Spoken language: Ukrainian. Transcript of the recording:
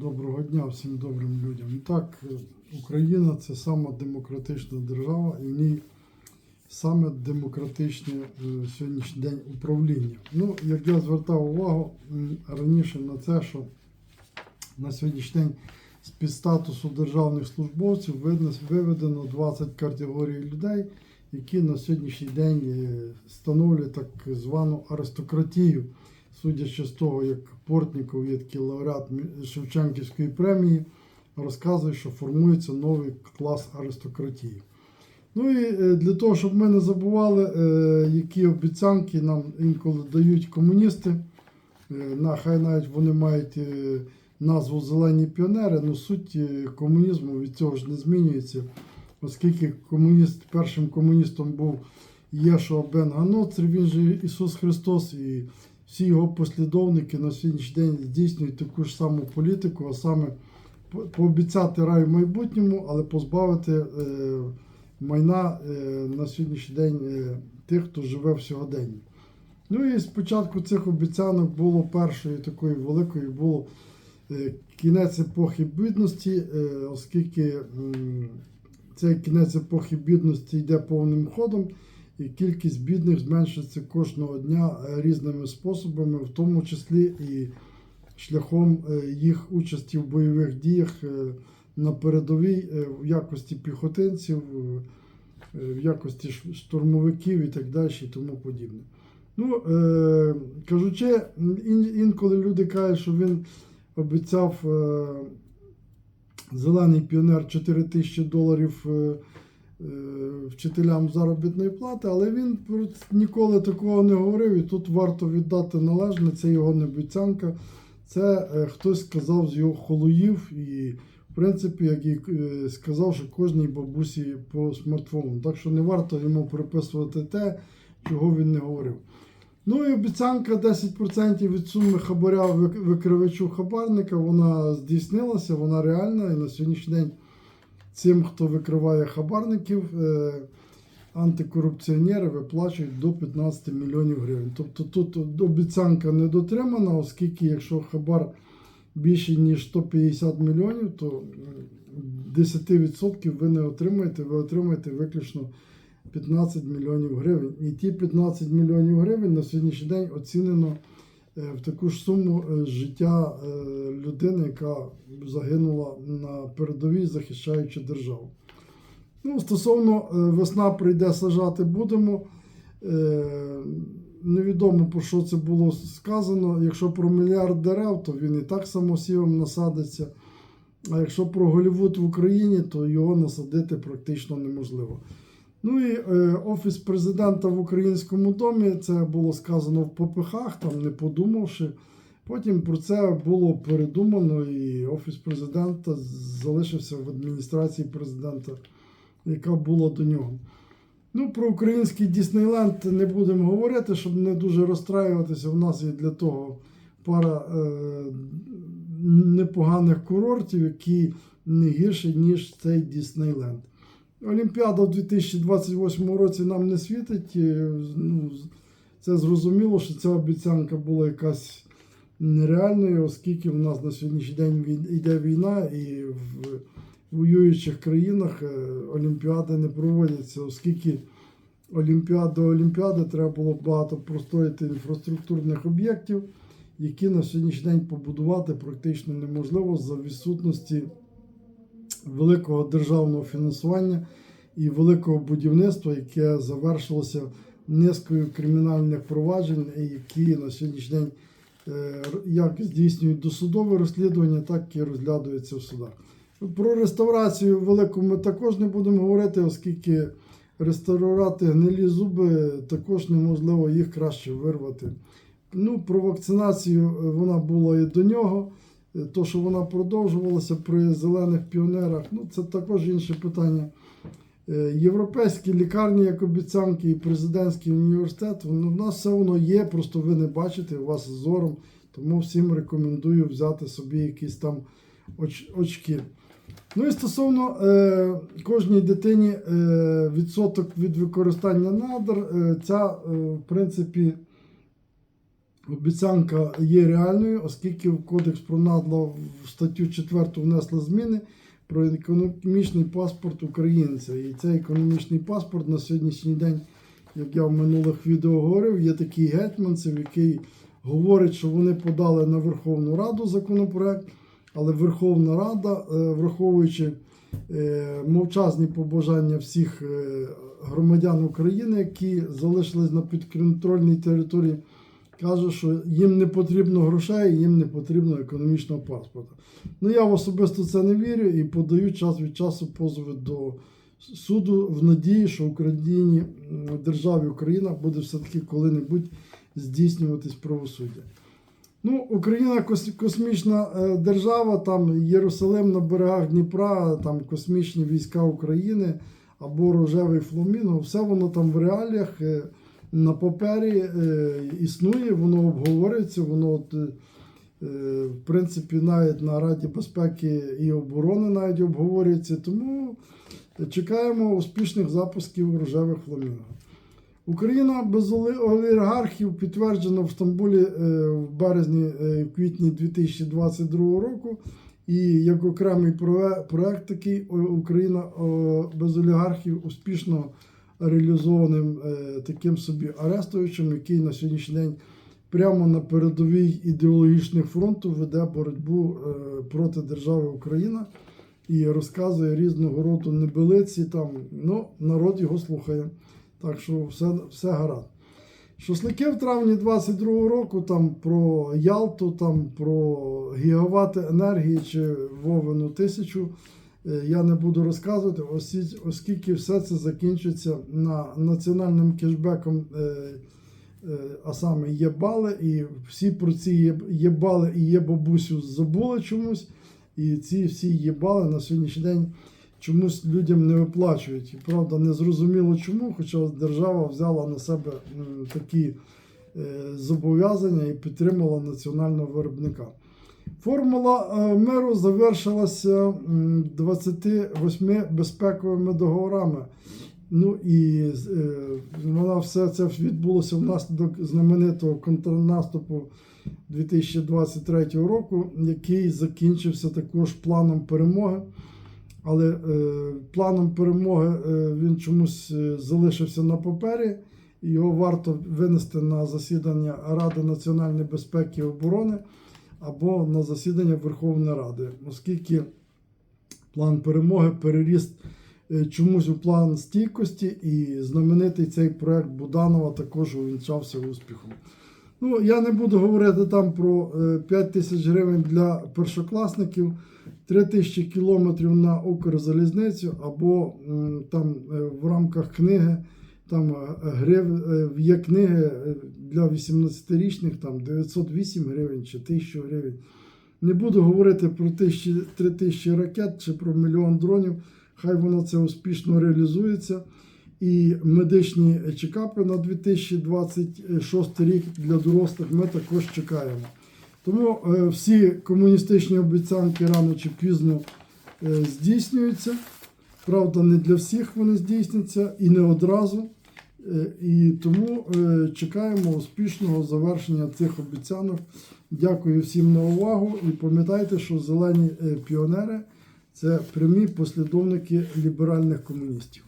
Доброго дня всім добрим людям. Так, е, Україна це сама демократична держава, і в ній саме демократичне сьогоднішній день управління. Ну, як я звертав увагу раніше на це, що на сьогоднішній день з під статусу державних службовців виведено 20 категорій людей, які на сьогоднішній день е, становлять так звану аристократію судячи з того, як Портніков є такий лауреат Шевченківської премії, розказує, що формується новий клас аристократії. Ну і е, для того, щоб ми не забували, е, які обіцянки нам інколи дають комуністи, е, на, хай навіть вони мають назву Зелені піонери, але суть е, комунізму від цього ж не змінюється, оскільки комуніст, першим комуністом був Єшуа Бен Ганоцр, він же Ісус Христос, і всі його послідовники на сьогоднішній день здійснюють таку ж саму політику, а саме пообіцяти рай в майбутньому, але позбавити е, майна е, на сьогоднішній день е, тих, хто живе в сьогоденні. Ну і спочатку цих обіцянок було першою такою великою було кінець епохи бідності, оскільки цей кінець епохи бідності йде повним ходом, і кількість бідних зменшується кожного дня е, різними способами, в тому числі і шляхом е, їх участі в бойових діях е, на передовій в якості піхотинців, в якості штурмовиків і так далі, і тому подібне. Ну, кажучи, інколи люди кажуть, що він обіцяв зелений піонер 4 тисячі доларів вчителям заробітної плати, але він ніколи такого не говорив, і тут варто віддати належне, це його не обіцянка. Це е, хтось сказав з його холуїв, і в принципі, як і е, сказав, що кожній бабусі по смартфону. Так що не варто йому приписувати те, чого він не говорив. Ну і обіцянка 10% від суми хабаря викривачу хабарника, вона здійснилася, вона реальна. І на сьогоднішній день цим, хто викриває хабарників, е, антикорупціонери виплачують до 15 мільйонів гривень. Тобто тут обіцянка не дотримана, оскільки якщо хабар більше ніж 150 мільйонів, то м, 10% ви не отримаєте, ви отримаєте виключно 15 мільйонів гривень. І ті 15 мільйонів гривень на сьогоднішній день оцінено в таку ж суму е, життя е, людини, яка загинула на передовій, захищаючи державу. Ну, стосовно е, весна прийде сажати будемо. Е, Невідомо про що це було сказано. Якщо про мільярд дерев, то він і так самосівом насадиться. А якщо про Голівуд в Україні, то його насадити практично неможливо. Ну і е, Офіс президента в українському домі, це було сказано в попихах, там не подумавши. Потім про це було передумано, і Офіс президента залишився в адміністрації президента, яка була до нього. Ну, про український Діснейленд не будемо говорити, щоб не дуже розстраюватися. У нас є для того пара е, непоганих курортів, які не гірші, ніж цей Діснейленд. Олімпіада в 2028 році нам не світить. Ну, це зрозуміло, що ця обіцянка була якась нереальною, оскільки в нас на сьогоднішній день йде війна, і в воюючих країнах е, Олімпіади не проводяться, оскільки Олімпіад до Олімпіади треба було багато простроїти інфраструктурних об'єктів, які на сьогоднішній день побудувати практично неможливо за відсутності великого державного фінансування і великого будівництва, яке завершилося низкою кримінальних проваджень, які на сьогоднішній день е, як здійснюють досудове розслідування, так і розглядаються в судах. Про реставрацію велику ми також не будемо говорити, оскільки реставрувати гнилі зуби також неможливо їх краще вирвати. Ну, про вакцинацію е, вона була і до нього. Е, То, що вона продовжувалася при зелених піонерах, ну це також інше питання. Е, Європейські лікарні, як обіцянки, і президентський університет, воно, в нас все воно є, просто ви не бачите, у вас зором. Тому всім рекомендую взяти собі якісь там оч, очки. Ну і стосовно е, кожній дитині е, відсоток від використання надр, е, ця, е, в принципі, обіцянка є реальною, оскільки в Кодекс про надло в статтю 4 внесли зміни про економічний паспорт українця. І цей економічний паспорт на сьогоднішній день, як я в минулих відео говорив, є такий гетьманцев, який говорить, що вони подали на Верховну Раду законопроект, але Верховна Рада, е, враховуючи е, мовчазні побажання всіх е, громадян України, які залишились на підконтрольній території, каже, що їм не потрібно грошей, їм не потрібно економічного паспорта. Ну я в особисто це не вірю і подаю час від часу позови до суду в надії, що в Україні, м, державі Україна буде все-таки коли-небудь здійснюватись правосуддя. Ну, Україна космічна е, держава, там Єрусалим на берегах Дніпра, там космічні війська України або рожевий фламінго, все воно там в реаліях е, на папері е, існує, воно обговорюється, воно от, е, е, в принципі навіть на Раді безпеки і оборони навіть обговорюється. Тому чекаємо успішних запусків рожевих фламінго. Україна без олігархів підтверджено в Стамбулі в березні в квітні 2022 року. І як окремий проект такий Україна без олігархів успішно реалізованим е, таким собі арестовичем, який на сьогоднішній день прямо на передовій ідеологічних фронту веде боротьбу е, проти держави Україна і розказує різного роду небелиці. Там ну народ його слухає. Так що все, все гаразд. Шашлики в травні 22-го року там про Ялту, там про гігавати енергії чи Вовину тисячу. Е, Я не буду розказувати, оскільки все це закінчиться на національним кешбеком, е, е, а саме є бали, і всі про ці є, є і є бабусю забули чомусь. І ці всі є бали на сьогоднішній день чомусь людям не виплачують. І правда, не зрозуміло чому, хоча держава взяла на себе такі зобов'язання і підтримала національного виробника. Формула е, миру завершилася 28 безпековими договорами. Ну і е, вона все це відбулося внаслідок знаменитого контрнаступу 2023 року, який закінчився також планом перемоги. Але е, планом перемоги е, він чомусь е, залишився на папері. і Його варто винести на засідання Ради національної безпеки і оборони або на засідання Верховної Ради, оскільки план перемоги переріс е, чомусь у план стійкості, і знаменитий цей проект Буданова також увінчався успіхом. Ну, я не буду говорити там про е, 5 тисяч гривень для першокласників, 3 тисячі кілометрів на Укрзалізницю, або там е, в рамках книги там е, грив, е, є книги е, для 18-річних, там 908 гривень чи 1000 гривень. Не буду говорити про 1000, 3 тисячі ракет чи про мільйон дронів. Хай воно це успішно реалізується. І медичні чекапи на 2026 рік для дорослих ми також чекаємо. Тому всі комуністичні обіцянки рано чи пізно здійснюються. Правда, не для всіх вони здійсняться і не одразу. Е, І тому е, чекаємо успішного завершення цих обіцянок. Дякую всім на увагу. І пам'ятайте, що зелені е, піонери це прямі послідовники ліберальних комуністів.